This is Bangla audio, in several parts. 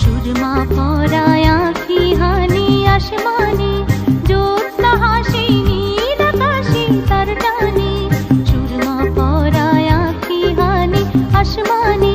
সুরমা পরায়া কি হানি, আসমানি জ্যোৎস্না হাসি নীল আকাশে, তার টানে। সুরমা পরায়া কি হানি, আসমানি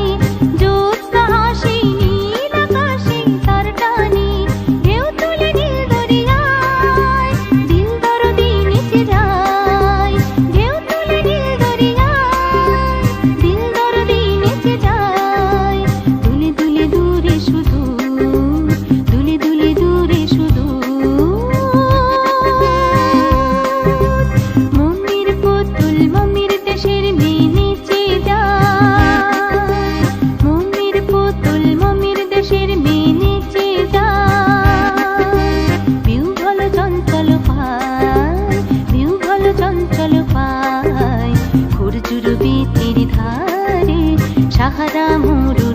শাহাদা মুরু